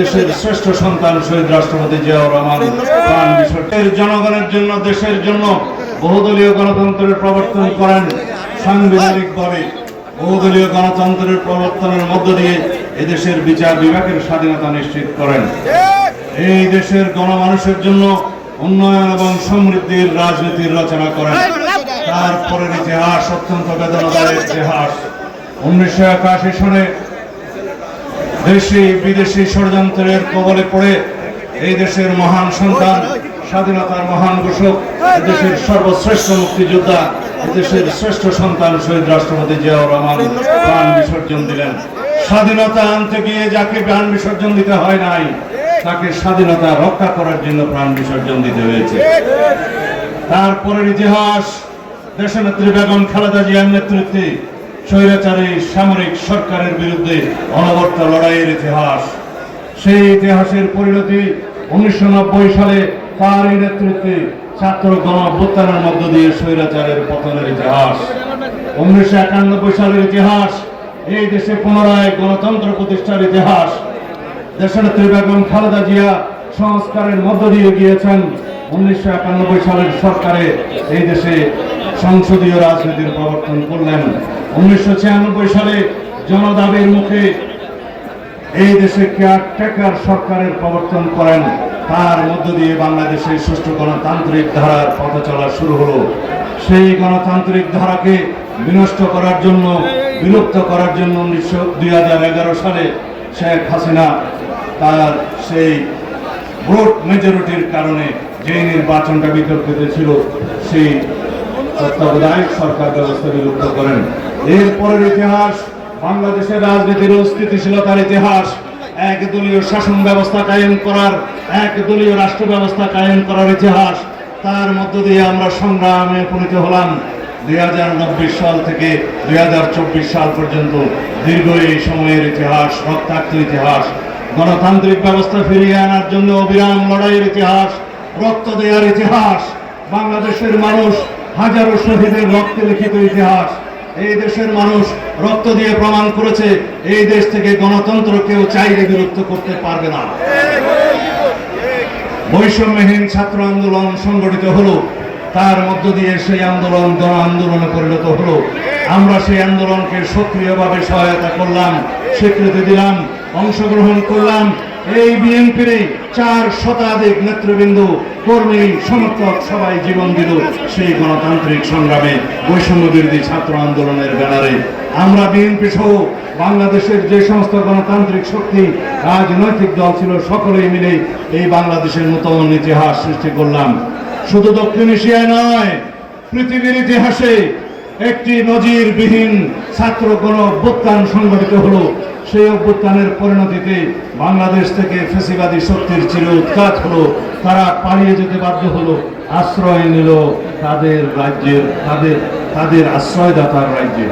দেশের শ্রেষ্ঠ সন্তান শহীদ রাষ্ট্রপতি জিয়াউর রহমান প্রাণ বিসর্জনের জনগণের জন্য, দেশের জন্য বহুদলীয় গণতন্ত্রের প্রবর্তন করেন সাংবিধানিকভাবে। বহুদলীয় গণতন্ত্রের প্রবর্তনের মধ্য দিয়ে এদেশের বিচার বিভাগের স্বাধীনতা নিশ্চিত করেন। এই দেশের গণমানুষের জন্য উন্নয়ন এবং সমৃদ্ধির রাজনীতির রচনা করেন। তারপরের ইতিহাস অত্যন্ত বেদনাদায়ক ইতিহাস। উনিশশো একাশি সনে দেশি বিদেশি ষড়যন্ত্রের কবলে পড়ে এই দেশের মহান সন্তান, স্বাধীনতার মহান ঘোষক দেশের সর্বশ্রেষ্ঠ মুক্তিযোদ্ধা দেশের শ্রেষ্ঠ সন্তান শহীদ রাষ্ট্রপতি জিয়াউর রহমান প্রাণ বিসর্জন দিলেন। স্বাধীনতা আনতে গিয়ে যাকে প্রাণ বিসর্জন দিতে হয় নাই, তাকে স্বাধীনতা রক্ষা করার জন্য প্রাণ বিসর্জন দিতে হয়েছে। তারপরের ইতিহাস, দেশনেত্রী বেগম খালেদা জিয়ার নেতৃত্বে স্বৈরাচারী সামরিক সরকারের বিরুদ্ধে অনবর্ত লড়াইয়ের ইতিহাস। সেই ইতিহাসের পরিণতি উনিশশো সালে তারই নেতৃত্বে ছাত্র গণঅভ্যুত্থানের মধ্য দিয়ে স্বৈরাচারের পতনের ইতিহাস। উনিশশো একানব্বই সালের ইতিহাস, এই দেশে পুনরায় গণতন্ত্র প্রতিষ্ঠার ইতিহাস। দেশনেত্রী বেগম খালেদা জিয়া সংস্কারের মধ্য দিয়ে গিয়েছেন। উনিশশো একানব্বই সালের সরকারে এই দেশে সংসদীয় রাজনীতির প্রবর্তন করলেন। উনিশশো ছিয়ানব্বই সালে জনদাবির মুখে এই দেশে কেয়ারটেকার সরকারের প্রবর্তন করেন। তার মধ্য দিয়ে বাংলাদেশের সুষ্ঠু গণতান্ত্রিক ধারার পথ চলা শুরু হলো। সেই গণতান্ত্রিক ধারাকে বিনষ্ট করার জন্য, বিলুপ্ত করার জন্য উনিশশো দুই সালে শেখ হাসিনা তার সেই ভোট মেজরিটির কারণে যে নির্বাচনটা বিতর্কিত ছিল, সেই তত্ত্বাবধায়ক সরকার ব্যবস্থা বিলুপ্ত করেন। এরপরের ইতিহাস, বাংলাদেশের রাজনীতির অস্থিতিশীলতার ইতিহাস, এক দলীয় শাসন ব্যবস্থা কায়েম করার, এক দলীয় রাষ্ট্র ব্যবস্থা কায়েম করার ইতিহাস, তার মধ্য দিয়ে আমরা সংগ্রামে উপনীত হলাম। দু হাজার নব্বই সাল থেকে দু হাজার চব্বিশ সাল পর্যন্ত দীর্ঘ এই সময়ের ইতিহাস, রক্তাক্ত ইতিহাস, গণতান্ত্রিক ব্যবস্থা ফিরিয়ে আনার জন্য অবিরাম লড়াইয়ের ইতিহাস, রক্ত দেওয়ার ইতিহাস, বাংলাদেশের মানুষ হাজারো শহীদের রক্তে লিখিত ইতিহাস এই দেশের মানুষ রক্ত দিয়ে প্রমাণ করেছে, এই দেশ থেকে গণতন্ত্র কেউ চাইলে বিলুপ্ত করতে পারবে না। বৈষম্যহীন ছাত্র আন্দোলন সংগঠিত হলো, তার মধ্য দিয়ে সেই আন্দোলন গণ আন্দোলনে পরিণত হলো। আমরা সেই আন্দোলনকে সক্রিয়ভাবে সহায়তা করলাম, স্বীকৃতি দিলাম, অংশগ্রহণ করলাম এই বিএনপির চার শতাধিক নেতৃবৃন্দ, কর্মী, সমর্থক সবাই জীবন দিল সেই গণতান্ত্রিক সংগ্রামে। বৈষম্য বিরোধী ছাত্র আন্দোলনের ব্যানারে। আমরা বিএনপি সহ বাংলাদেশের যে সমস্ত গণতান্ত্রিক শক্তি, রাজনৈতিক দল ছিল, সকলেই মিলে এই বাংলাদেশের নতুন ইতিহাস সৃষ্টি করলাম। শুধু দক্ষিণ এশিয়ায় নয়, পৃথিবীর ইতিহাসে একটি নজিরবিহীন ছাত্র গণ অভ্যুত্থান সংঘটিত হলো। সেই অভ্যুত্থানের পরিণতিতে বাংলাদেশ থেকে ফেসিবাদী শক্তির চির উৎখাত হলো। তারা পালিয়ে যেতে বাধ্য হলো। আশ্রয় নিল তাদের রাজ্যের, তাদের তাদের আশ্রয়দাতার রাজ্যে।